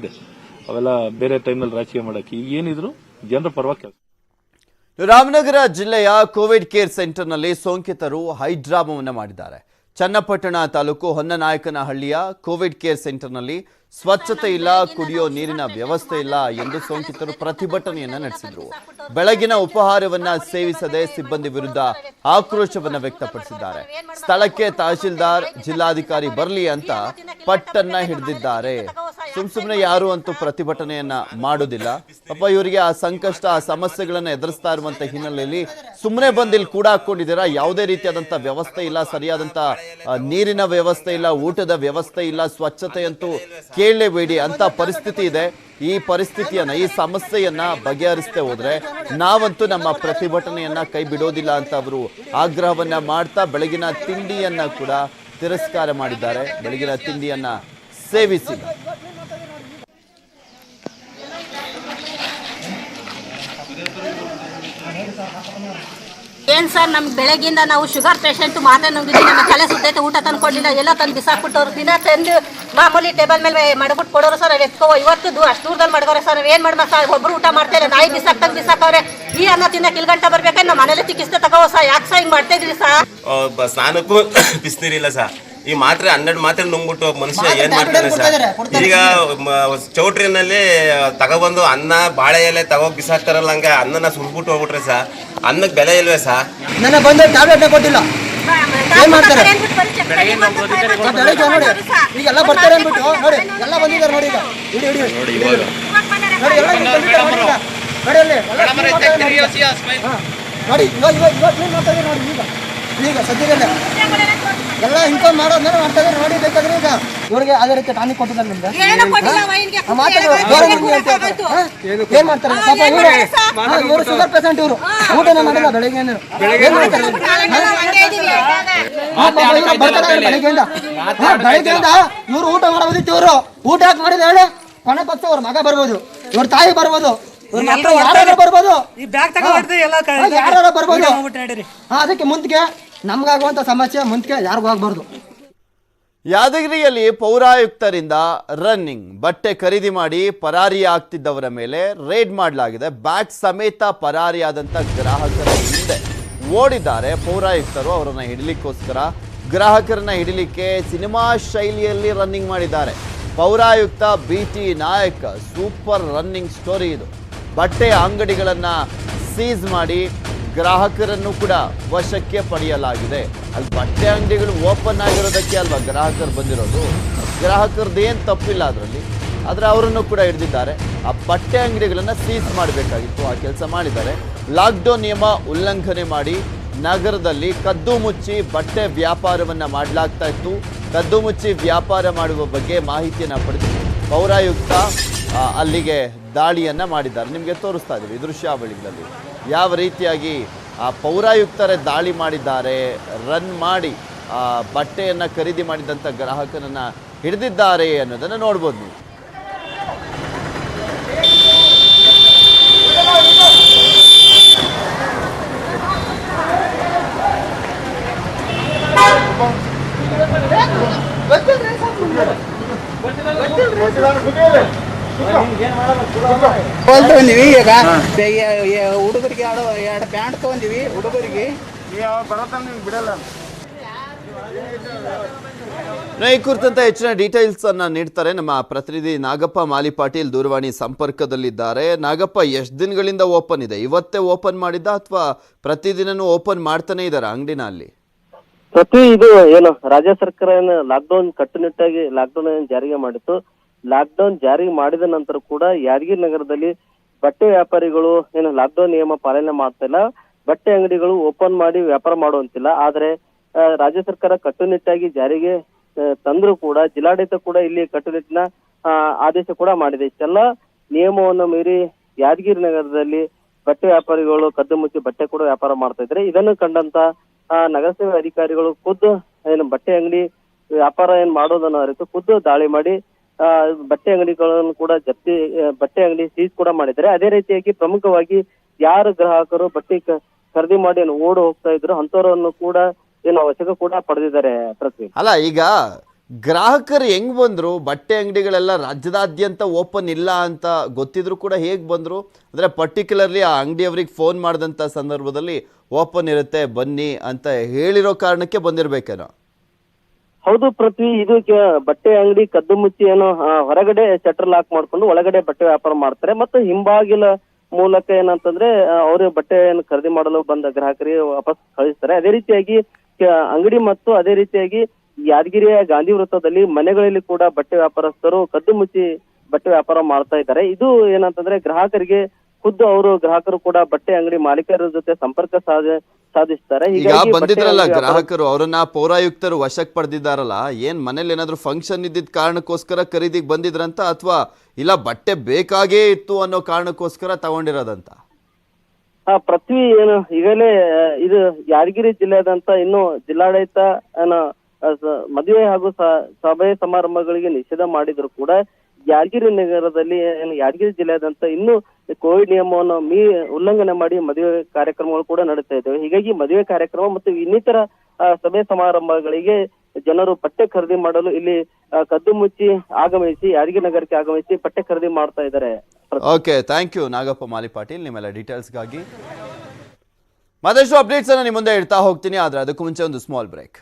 ಇದೆ. ಅವೆಲ್ಲ ಬೇರೆ ಟೈಮಲ್ಲಿ ರಾಜಕೀಯ ಮಾಡಕ್ಕೆ. ಈಗ ಏನಿದ್ರು ಜನರ ಪರವಾಗಿ ಕೆಲಸ. ರಾಮನಗರ ಜಿಲ್ಲೆಯ ಕೋವಿಡ್ ಕೇರ್ ಸೆಂಟರ್ನಲ್ಲಿ ಸೋಂಕಿತರು ಹೈಡ್ರಾಮವನ್ನು ಮಾಡಿದ್ದಾರೆ. ಚನ್ನಪಟ್ಟಣ ತಾಲೂಕು ಹೊನ್ನನಾಯಕನಹಳ್ಳಿಯ ಕೋವಿಡ್ ಕೇರ್ ಸೆಂಟರ್ನಲ್ಲಿ ಸ್ವಚ್ಛತೆ ಇಲ್ಲ, ಕುಡಿಯೋ ನೀರಿನ ವ್ಯವಸ್ಥೆ ಇಲ್ಲ ಎಂದು ಸೋಂಕಿತರು ಪ್ರತಿಭಟನೆಯನ್ನ ನಡೆಸಿದರು. ಬೆಳಗಿನ ಉಪಹಾರವನ್ನ ಸೇವಿಸದೆ ಸಿಬ್ಬಂದಿ ವಿರುದ್ಧ ಆಕ್ರೋಶವನ್ನ ವ್ಯಕ್ತಪಡಿಸಿದ್ದಾರೆ. ಸ್ಥಳಕ್ಕೆ ತಹಶೀಲ್ದಾರ್, ಜಿಲ್ಲಾಧಿಕಾರಿ ಬರಲಿ ಅಂತ ಪಟ್ಟನ್ನ ಹಿಡಿದಿದ್ದಾರೆ. ಸುಮ್ ಸುಮ್ಮನೆ ಯಾರು ಅಂತೂ ಪ್ರತಿಭಟನೆಯನ್ನ ಮಾಡೋದಿಲ್ಲ. ಪಾಪ ಇವರಿಗೆ ಆ ಸಂಕಷ್ಟ, ಆ ಸಮಸ್ಯೆಗಳನ್ನ ಎದುರಿಸ್ತಾ ಇರುವಂತ ಹಿನ್ನೆಲೆಯಲ್ಲಿ ಸುಮ್ಮನೆ ಬಂದು ಇಲ್ಲಿ ಕೂಡ ಹಾಕೊಂಡಿದ್ದೀರಾ ಯಾವುದೇ ರೀತಿಯಾದಂತ ವ್ಯವಸ್ಥೆ ಇಲ್ಲ, ಸರಿಯಾದಂತ ನೀರಿನ ವ್ಯವಸ್ಥೆ ಇಲ್ಲ, ಊಟದ ವ್ಯವಸ್ಥೆ ಇಲ್ಲ ಸ್ವಚ್ಛತೆಯಂತೂ ಕೇಳಲೇಬೇಡಿ. ಅಂತ ಪರಿಸ್ಥಿತಿ ಇದೆ. ಈ ಪರಿಸ್ಥಿತಿಯನ್ನ, ಈ ಸಮಸ್ಯೆಯನ್ನ ಬಗೆಹರಿಸದೆ ಹೋದ್ರೆ ನಾವಂತೂ ನಮ್ಮ ಪ್ರತಿಭಟನೆಯನ್ನ ಕೈ ಬಿಡೋದಿಲ್ಲ ಅಂತ ಅವರು ಆಗ್ರಹವನ್ನ ಮಾಡ್ತಾ ಬೆಳಗಿನ ತಿಂಡಿಯನ್ನ ಕೂಡ ತಿರಸ್ಕಾರ ಮಾಡಿದ್ದಾರೆ. ಬೆಳಗಿನ ತಿಂಡಿಯನ್ನ ಸೇವಿಸಿ. ಏನ್ ಸರ್ ನಮ್ಮ ಬೆಳಗಿಂದ ನಾವು ಶುಗರ್ ಪೇಷಂಟ್ ಮಾತೆ ನುಂಗಿದ್ವಿ, ನಮ್ಮ ತಲೆ ಸುತ್ತೈತೆ, ಊಟ ತಂದು ಕೊಡಲಿಲ್ಲ, ಎಲ್ಲ ತಂದು ಬಿಸಾಕ್ಬಿಟ್ಟವ್ರು. ದಿನ ತಂದು ಮಾಮೂಲಿ ಟೇಬಲ್ ಮೇಲೆ ಮಡಗ್ಬಿಟ್ಟು ಕೊಡೋರು ಸರ್ ಎತ್ಕೋ ಇವತ್ತು ಅಷ್ಟು ದೂರದಲ್ಲಿ ಮಡಗೋರೆ ಸರ್, ನಾವೇನ್ ಏನ್ ಮಾಡ್ಬೇಕು ಸರ್? ಒಬ್ರು ಊಟ ಮಾಡ್ತಾ ನಾಯಿ ನಾಯಿ ಬಿಸಾಕ್ತಂಗ್ ಬಿಸಾಕವ್ರೆ. ಈ ಅನ್ನ ತಿನ್ನಕ್ಕೆ ಇಲ್ಗಂಟ ಗಂಟೆ ಬರ್ಬೇಕಾದ್ರೆ ನಮ್ಮ ಮನೇಲಿ ಚಿಕಿತ್ಸೆ ತಗೋ ಸರ್, ಯಾಕೆ ಸರ್ ಹಿಂಗ್ ಮಾಡ್ತಾ ಇದ್ರಿ ಸರ್? ಸ್ನಾನಕ್ಕೂ ಬಿಸಿನೀರಿಲ್ಲ ಸಹ ಈ ಮಾತ್ರೆ ಹನ್ನೆರಡು ಮಾತ್ರೆ ನುಂಗ್ಬಿಟ್ಟು ಮನುಷ್ಯ ಏನ್ ಮಾಡ್ತಾನೆ ಸರ್ ಈಗ ಚೌಟ್ರಿನಲ್ಲಿ ತಗೊಬಂದು ಅನ್ನ ಬಾಳೆ ಎಲೆ ತಗೋ ಬಿಸಾಕ್ತಾರಲ್ಲ ಹಂಗೆ ಅನ್ನನ ಸುಡ್ಬಿಟ್ಟು ಹೋಗ್ಬಿಟ್ರೆ ಸರ್ ಅನ್ನಕ್ಕೆ ಬೆಲೆ ಇಲ್ವೇ ಸರ್ ನನ್ನ ಬಂದು ಟ್ಯಾಬ್ಲೆಟ್ ಕೊಟ್ಟಿಲ್ಲ. ಏನ್ ಮಾಡ್ತಾರೆ? ನೋಡಿ. ಈಗೆಲ್ಲ ಬರ್ತಾರೆ ಅಂದ್ಬಿಟ್ಟು ನೋಡಿ ಎಲ್ಲ ಬಂದಿದ್ದಾರೆ ನೋಡಿ ಈಗ. ಇಡಿ ಇಡಿ ನೋಡಿ ಇವಾಗ ನೋಡಿ ಇವಾಗ ಕ್ಲೀನ್ ಮಾಡ್ತಾ ಇದ್ದಾರೆ ನೋಡಿ ಈಗ. ಈಗ ಸದ್ಯದಲ್ಲೇ ಎಲ್ಲ ಇನ್ಕಮ್ ಮಾಡೋದ್ರೆ ಮಾಡ್ತಾ ಇದ್ರೆ ನೋಡಿ ಬೇಕಾದ್ರೆ ಈಗ ಇವ್ರಿಗೆ ಅದೇ ರೀತಿ ಟಾನಿಕ್ ಕೊಟ್ಟಿದ್ದಾರೆ ನಿಮ್ಗೆ. ಏನೂ ಕೊಟ್ಟಿಲ್ಲ ಮಾಡ್ತಾರೆ ಪಾಪ ಇವರು ಇವರು ಶುಗರ್ ಪೇಷಂಟ್ ಇವರು. ಊಟನೇ ಮಾಡಿಲ್ಲ ಬೆಳಿಗ್ಗೆ ಏನ್? ಮಾಡ್ತಾರೆ? ಬೆಳಗ್ಗೆಯಿಂದ. ಬೆಳಗ್ಗೆಯಿಂದ ಇವ್ರು ಊಟ ಮಾಡೋದಿತ್ತು ಇವರು. ಊಟ ಯಾಕೆ ಮಾಡಿದ ಹೇಳಿ? ಕೊನೆ ಪಕ್ಷ ಅವ್ರ ಮಗ ಬರ್ಬೋದು. ಇವ್ರ ತಾಯಿ ಬರ್ಬೋದು. ಯಾರು ಬರ್ಬೋದು. ಈ ಬ್ಯಾಗ್ ತಗೊಂಡ್ಬಿಡ್ತೀವಿ ಎಲ್ಲ ಕ- ಯಾರು ಬರ್ಬೋದು. ಅದಕ್ಕೆ ಮುಂದಕ್ಕೆ ನಮ್ಗಾಗುವಂತ ಸಮಸ್ಯೆ ಮುಂದಕ್ಕೆ ಯಾರಿಗೂ ಆಗಬಾರ್ದು. ಯಾದಗಿರಿಯಲ್ಲಿ ಪೌರಾಯುಕ್ತರಿಂದ ರನ್ನಿಂಗ್, ಬಟ್ಟೆ ಖರೀದಿ ಮಾಡಿ ಪರಾರಿ ಆಗ್ತಿದ್ದವರ ಮೇಲೆ ರೇಡ್ ಮಾಡಲಾಗಿದೆ. ಬ್ಯಾಟ್ ಸಮೇತ ಪರಾರಿಯಾದಂಥ ಗ್ರಾಹಕರ ಹಿಂದೆ ಓಡಿದ್ದಾರೆ. ಪೌರಾಯುಕ್ತರು ಅವರನ್ನು ಹಿಡಲಿಕ್ಕೋಸ್ಕರ ಗ್ರಾಹಕರನ್ನ ಹಿಡಿಲಿಕ್ಕೆ ಸಿನಿಮಾ ಶೈಲಿಯಲ್ಲಿ ರನ್ನಿಂಗ್ ಮಾಡಿದ್ದಾರೆ. ಪೌರಾಯುಕ್ತ B T Nayak, super running story ಇದು. ಬಟ್ಟೆ ಅಂಗಡಿಗಳನ್ನು ಸೀಸ್ ಮಾಡಿ ಗ್ರಾಹಕರನ್ನು ಕೂಡ ವಶಕ್ಕೆ ಪಡೆಯಲಾಗಿದೆ. ಅಲ್ಲಿ ಬಟ್ಟೆ ಅಂಗಡಿಗಳು ಓಪನ್ ಆಗಿರೋದಕ್ಕೆ ಅಲ್ವಾ ಗ್ರಾಹಕರು ಬಂದಿರೋದು? ಗ್ರಾಹಕರದ್ದು ಏನು ತಪ್ಪಿಲ್ಲ ಅದರಲ್ಲಿ? ಆದರೆ ಅವರನ್ನು ಕೂಡ ಹಿಡಿದಿದ್ದಾರೆ. ಆ ಬಟ್ಟೆ ಅಂಗಡಿಗಳನ್ನು ಸೀಸ್ ಮಾಡಬೇಕಾಗಿತ್ತು, ಆ ಕೆಲಸ ಮಾಡಿದ್ದಾರೆ. ಲಾಕ್ಡೌನ್ ನಿಯಮ ಉಲ್ಲಂಘನೆ ಮಾಡಿ ನಗರದಲ್ಲಿ ಕದ್ದು ಮುಚ್ಚಿ ಬಟ್ಟೆ ವ್ಯಾಪಾರವನ್ನು ಮಾಡಲಾಗ್ತಾ ಇತ್ತು. ಕದ್ದು ಮುಚ್ಚಿ ವ್ಯಾಪಾರ ಮಾಡುವ ಬಗ್ಗೆ ಮಾಹಿತಿಯನ್ನು ಪಡೆದು ಪೌರಾಯುಕ್ತ ಅಲ್ಲಿಗೆ ದಾಳಿಯನ್ನು ಮಾಡಿದ್ದಾರೆ. ನಿಮಗೆ ತೋರಿಸ್ತಾ ಇದ್ದೀವಿ ದೃಶ್ಯಾವಳಿಗಳಲ್ಲಿ. ಯಾವ ರೀತಿಯಾಗಿ ಆ ಪೌರಾಯುಕ್ತರೇ ದಾಳಿ ಮಾಡಿದ್ದಾರೆ, ರನ್ ಮಾಡಿ, ಆ ಬಟ್ಟೆಯನ್ನು ಖರೀದಿ ಮಾಡಿದಂಥ ಗ್ರಾಹಕನನ್ನು ಹಿಡಿದಿದ್ದಾರೆ ಅನ್ನೋದನ್ನು ನೋಡ್ಬೋದು ನೀವು. ಬಾಲ್ ತಗೊಂಡಿವಿ ಈಗ. ಹುಡುಗರಿಗೆ ಎರಡು ಎರಡು ಪ್ಯಾಂಟ್ ತಗೊಂಡಿವಿ ಹುಡುಗರಿಗೆ. ಈ ಕುರಿತಂತೆ ಹೆಚ್ಚಿನ ಡೀಟೇಲ್ಸ್ ಅನ್ನ ನೀಡ್ತಾರೆ ನಮ್ಮ ಪ್ರತಿನಿಧಿ ನಾಗಪ್ಪ ಮಾಲಿ ಪಾಟೀಲ್ ದೂರವಾಣಿ ಸಂಪರ್ಕದಲ್ಲಿದ್ದಾರೆ. ನಾಗಪ್ಪ ಎಷ್ಟು ದಿನಗಳಿಂದ ಓಪನ್ ಇದೆ? ಇವತ್ತೇ ಓಪನ್ ಮಾಡಿದ್ದ ಅಥವಾ ಪ್ರತಿದಿನನೂ ಓಪನ್ ಮಾಡ್ತಾನೆ ಇದ್ದಾರೆ ಅಂಗಡಿನ ಅಲ್ಲಿ? ಪ್ರತಿ ಇದು ಏನು ರಾಜ್ಯ ಸರ್ಕಾರ ಏನು ಲಾಕ್ಡೌನ್ ಕಟ್ಟುನಿಟ್ಟಾಗಿ ಲಾಕ್ಡೌನ್ ಏನು ಜಾರಿಗೆ ಮಾಡಿತ್ತು. ಲಾಕ್ಡೌನ್ ಜಾರಿ ಮಾಡಿದ ನಂತರ ಕೂಡ ಯಾದಗಿರಿ ನಗರದಲ್ಲಿ ಬಟ್ಟೆ ವ್ಯಾಪಾರಿಗಳು ಏನು ಲಾಕ್ಡೌನ್ ನಿಯಮ ಪಾಲನೆ ಮಾಡ್ತಾ ಇಲ್ಲ. ಬಟ್ಟೆ ಅಂಗಡಿಗಳು ಓಪನ್ ಮಾಡಿ ವ್ಯಾಪಾರ ಮಾಡುವಂತಿಲ್ಲ. ಆದ್ರೆ ರಾಜ್ಯ ಸರ್ಕಾರ ಕಟ್ಟುನಿಟ್ಟಾಗಿ ಜಾರಿಗೆ ತಂದ್ರೂ ಕೂಡ, ಜಿಲ್ಲಾಡಳಿತ ಕೂಡ ಇಲ್ಲಿ ಕಟ್ಟುನಿಟ್ಟಿನ ಆದೇಶ ಕೂಡ ಮಾಡಿದೆ. ಇಷ್ಟೆಲ್ಲ ನಿಯಮವನ್ನು ಮೀರಿ ಯಾದಗಿರಿ ನಗರದಲ್ಲಿ ಬಟ್ಟೆ ವ್ಯಾಪಾರಿಗಳು ಕದ್ದು ಮುಚ್ಚಿ ಬಟ್ಟೆ ಕೂಡ ವ್ಯಾಪಾರ ಮಾಡ್ತಾ ಇದ್ರೆ ಇದನ್ನು ಕಂಡಂತ ನಗರಸಭೆ ಅಧಿಕಾರಿಗಳು ಖುದ್ದು ಏನು ಬಟ್ಟೆ ಅಂಗಡಿ ವ್ಯಾಪಾರ ಏನ್ ಮಾಡೋದನ್ನು ಅರಿತು ಖುದ್ದು ದಾಳಿ ಮಾಡಿ ಬಟ್ಟೆ ಅಂಗಡಿಗಳನ್ನು ಕೂಡ ಜಪ್ತಿ ಬಟ್ಟೆ ಅಂಗಡಿ ಸೀಸ್ ಕೂಡ ಮಾಡಿದ್ದಾರೆ. ಅದೇ ರೀತಿಯಾಗಿ ಪ್ರಮುಖವಾಗಿ ಯಾರು ಗ್ರಾಹಕರು ಬಟ್ಟೆ ಖರೀದಿ ಮಾಡಿ ಓಡಿ ಹೋಗ್ತಾ ಇದ್ರು ಅಂತವರನ್ನು ಕೂಡ ಏನು ಅವಶ್ಯಕ ಕೂಡ ಪಡೆದಿದ್ದಾರೆ ಪ್ರತಿ ಅಲ್ಲ, ಈಗ ಗ್ರಾಹಕರು ಹೆಂಗ್ ಬಂದ್ರು? ಬಟ್ಟೆ ಅಂಗಡಿಗಳೆಲ್ಲ ರಾಜ್ಯದಾದ್ಯಂತ ಓಪನ್ ಇಲ್ಲ ಅಂತ ಗೊತ್ತಿದ್ರು ಕೂಡ ಹೇಗ್ ಬಂದ್ರು? ಅಂದ್ರೆ ಪರ್ಟಿಕ್ಯುಲರ್ಲಿ ಆ ಅಂಗಡಿಯವ್ರಿಗೆ ಫೋನ್ ಮಾಡಿದಂತ ಸಂದರ್ಭದಲ್ಲಿ ಓಪನ್ ಇರುತ್ತೆ, ಬನ್ನಿ ಅಂತ ಹೇಳಿರೋ ಕಾರಣಕ್ಕೆ ಬಂದಿರ್ಬೇಕೇನೋ? ಹೌದು ಪೃಥ್ವಿ, ಇದು ಬಟ್ಟೆ ಅಂಗಡಿ, ಕದ್ದು ಮುಚ್ಚಿ ಏನೋ ಹೊರಗಡೆ ಶಟರ್ ಲಾಕ್ ಮಾಡ್ಕೊಂಡು ಒಳಗಡೆ ಬಟ್ಟೆ ವ್ಯಾಪಾರ ಮಾಡ್ತಾರೆ. ಮತ್ತು ಹಿಂಬಾಗಿಲ ಮೂಲಕ ಏನಂತಂದ್ರೆ ಅವರು ಬಟ್ಟೆಯನ್ನು ಖರೀದಿ ಮಾಡಲು ಬಂದ ಗ್ರಾಹಕರಿಗೆ ವಾಪಸ್ ಕಳಿಸ್ತಾರೆ. ಅದೇ ರೀತಿಯಾಗಿ ಅಂಗಡಿ ಮತ್ತು ಅದೇ ರೀತಿಯಾಗಿ ಯಾದಗಿರಿಯ ಗಾಂಧಿ ವೃತ್ತದಲ್ಲಿ ಮನೆಗಳಲ್ಲಿ ಕೂಡ ಬಟ್ಟೆ ವ್ಯಾಪಾರಸ್ಥರು ಕದ್ದು ಮುಚ್ಚಿ ಬಟ್ಟೆ ವ್ಯಾಪಾರ ಮಾಡ್ತಾ ಇದ್ದಾರೆ. ಇದು ಏನಂತಂದ್ರೆ ಗ್ರಾಹಕರಿಗೆ ಖುದ್ದು ಅವರು ಗ್ರಾಹಕರು ಕೂಡ ಬಟ್ಟೆ ಅಂಗಡಿ ಮಾಲೀಕರ ಜೊತೆ ಸಂಪರ್ಕ ಸಾಧ ಸಾಧಿಸ್ತಾರೆ. ಈಗ ಹೀಗಾಗಿ ಬಟ್ಟೆ ಬಂದಿದ್ರಲ್ಲ ಅಂಗಡಿ ಗ್ರಾಹಕರು ಅವರನ್ನ ಪೌರಾಯುಕ್ತರು ವಶಕ್ಕೆ ಪಡೆದಿದ್ದಾರಲ್ಲ ಏನ್ ಮನೇಲಿ ಏನಾದ್ರು ಫಂಕ್ಷನ್ ಇದ್ದಿದ್ದ ಕಾರಣಕ್ಕೋಸ್ಕರ ಖರೀದಿಗೆ ಬಂದಿದ್ರಂತ ಅಥವಾ ಇಲ್ಲ ಬಟ್ಟೆ ಬೇಕಾಗೇ ಇತ್ತು ಅನ್ನೋ ಕಾರಣಕ್ಕೋಸ್ಕರ ತಗೊಂಡಿರೋದಂತ? ಆ ಪ್ರತಿ ಏನು ಈಗಲೇ ಆ, ಇದು ಯಾದಗಿರಿ ಜಿಲ್ಲೆಯಾದಂತ ಇನ್ನು ಜಿಲ್ಲಾಡಳಿತ ಏನು ಆ, ಸ- ಮದುವೆ ಹಾಗೂ ಸ- ಸಭೆ ಸಮಾರಂಭಗಳಿಗೆ ನಿಷೇಧ ಮಾಡಿದ್ರು ಕೂಡ ಯಾದಗಿರಿ ನಗರದಲ್ಲಿ ಯಾದಗಿರಿ ಜಿಲ್ಲೆಯಾದಂತ ಇನ್ನು ಕೋವಿಡ್ ನಿಯಮವನ್ನು ಮೀ ಉಲ್ಲಂಘನೆ ಮಾಡಿ ಮದುವೆ ಕಾರ್ಯಕ್ರಮಗಳು ಕೂಡ ನಡೀತಾ ಇದ್ದಾವೆ. ಹೀಗಾಗಿ ಮದುವೆ ಕಾರ್ಯಕ್ರಮ ಮತ್ತು ಇನ್ನಿತರ ಸಭೆ ಸಮಾರಂಭಗಳಿಗೆ ಜನರು ಪಟ್ಟೆ ಖರೀದಿ ಮಾಡಲು ಇಲ್ಲಿ ಕದ್ದು ಮುಚ್ಚಿ ಆಗಮಿಸಿ, ಯಾದಗಿರಿ ನಗರಕ್ಕೆ ಆಗಮಿಸಿ ಪಟ್ಟೆ ಖರೀದಿ ಮಾಡ್ತಾ ಇದ್ದಾರೆ. Okay thank you Nagappa Mali Patil. ನಿಮ್ಮೆಲ್ಲ ಡೀಟೇಲ್ಸ್ಗಾಗಿ ಮತ್ತಷ್ಟು ಅಪ್ಡೇಟ್ಸ್ ಅನ್ನ ನಿಮ್ಮ ಮುಂದೆ ಇಡ್ತಾ ಹೋಗ್ತೀನಿ, ಆದ್ರೆ ಅದಕ್ಕೂ ಮುಂಚೆ ಒಂದು ಸ್ಮಾಲ್ ಬ್ರೇಕ್